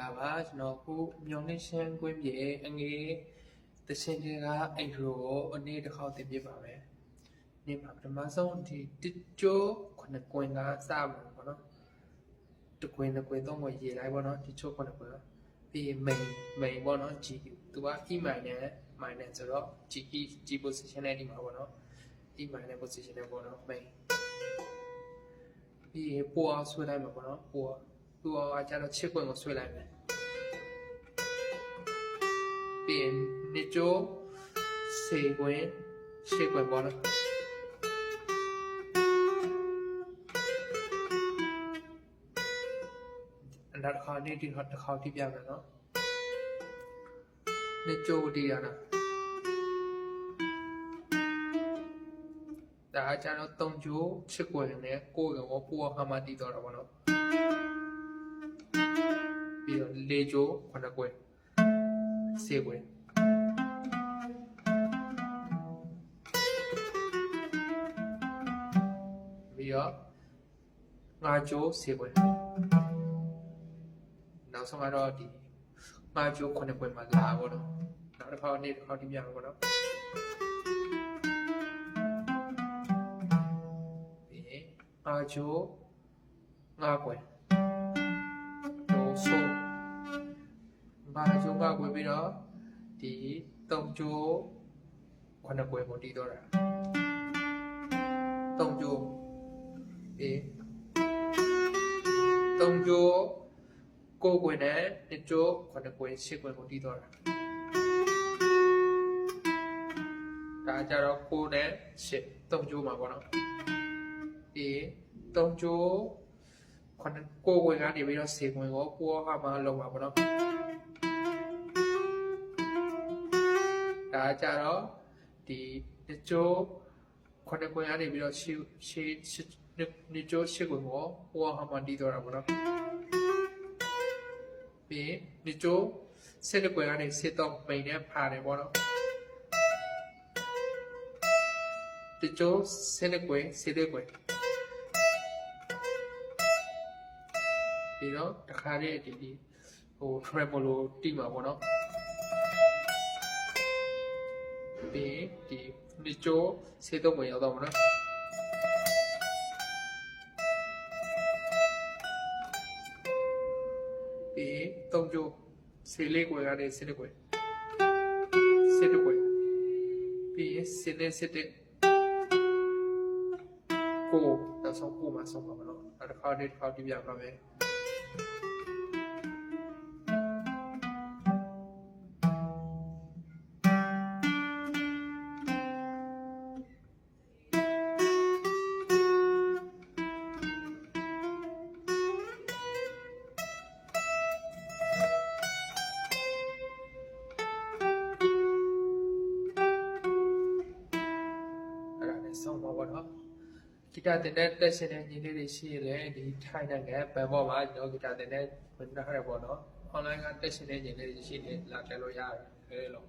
လာပါကျွန်တော်ခုမြောင်နှင်းရှမ်းကွင်းပြေအငေးတရှင်တွေကအိမ်ရိုကိုအနည်းတစ်ခေါက်တင်ပြပါမယ်။နေ့မှာပထမဆုံးဒီတစ်ကျိုးခုနှစ်ကွင်းကစမှာပေါ့နော်။တစ်ကွင်းတစ်ကွင်းသုံးကွင်းရေးလိုက်ပေါ့နော်ဒီချိုးခုနှစ်ကွင်းပြီး main main ပေါ့နော် G သူက E minor minor ဆိုတော့ G E G position နဲ့ဒီမှာပေါ့နော် E minor position နဲ့ပေါ့နော် main ပြီးရင်ပိုအောင်ဆွဲလိုက်မှာပေါ့နော်ပိုအောင် သူ့အောင်ကကျတော့ချစ်ကွင်းကိုဆွဲလိုက်မယ်ပြီးရင်နှစ်ကျိုးစေကွင်းရှေ့ကွင်းပေါ့နော်နောက်တစ်ခါနေ့ဒီတစ်ခါတိပြမယ်နော်နှစ်ကျိုးတီးရတာဒါကကျတော့၃ကျိုးချစ်ကွင်းနဲ့ကိုယ်ရောပိုအောင်ဟာမတီးတော့တာပေါ့နော်ပြီးတော့ ၄ကျိုးခုနှစ်ကွင်းစေကွင်းပြီးတော့ငါကျိုးစေကွင်းနောက်ဆုံးကတော့ဒီငါကျိုးခုနှစ်ကွင်းမှာလာပေါ့နော်နောက်တစ်ခါနေ့တစ်ခါတီးပြမယ်ပေါ့နော်ပြီးရင်ငါကျိုးငါကွင်း ဒိုဆိုငါကျိုးငါကွင်းပြီးတော့ဒီတုံကျိုးခုနှစ်ကွင်းကိုတီးတော့တာတုံကျိုးပြီးတုံကျိုးကိုယ်ကွင်းနဲ့နှစ်ကျိုးခုနှစ်ကွင်းရှစ်ကွင်းကိုတီးတော့တာဒါကြတော့ကိုယ်နဲ့ရှစ်တုံကျိုးမှာပေါ့နော်ပြီးတုံကျိုးခုနှစ်ကိုယ်ကွင်းကနေပြီးတော့စေကွင်းကိုကိုယ်ဟာမှာလုံးမှာပေါ့နော် ဒါကြတော့ဒီညချိုးခုနှစ်ခွင်ကနေပြီးတော့ရှေ့ရှေ့ရှေ့ညချိုးရှေ့ခွင်ကိုဟိုဟာမှတီးတော့တာပေါ့နော်ပြီးညချိုးဆယ်ခွင်ကနေဆယ်တော့မိန်နဲ့ဖာတယ်ပေါ့နော်ဒီချိုးဆယ်ခွင်ဆယ်ခွင်ပြီးတော့တခါလေးဒီဒီဟို tremolo တီးမှာပေါ့နော် ပြီးဒီဒီချိုးစေတော့ဝင်ရောက်တော့မနော်ပြီးတုံးချိုးစေလေးကွယ်ကနေစေလေးကွယ်စေလေးကွယ်ပြီးစေလေးစေတဲ့ကိုတော့ဆုံးကိုမှာဆုံးပါမလို့အဲ့ဒါခါလေးတစ်ခါပြပြပါမယ် ပါတော့နော်ဂီတတင်တဲ့တက်ရှင်တဲ့ညီလေးတွေရှိရလေဒီထိုင်နိုင်ငံဘန်ကောက်မှာကျွန်တော်ဂီတတင်တဲ့ဝင်ထားရပေါ့နော် online ကတက်ရှင်တဲ့ညီလေးတွေရှိနေလာကြလို့ရတယ်အဲလို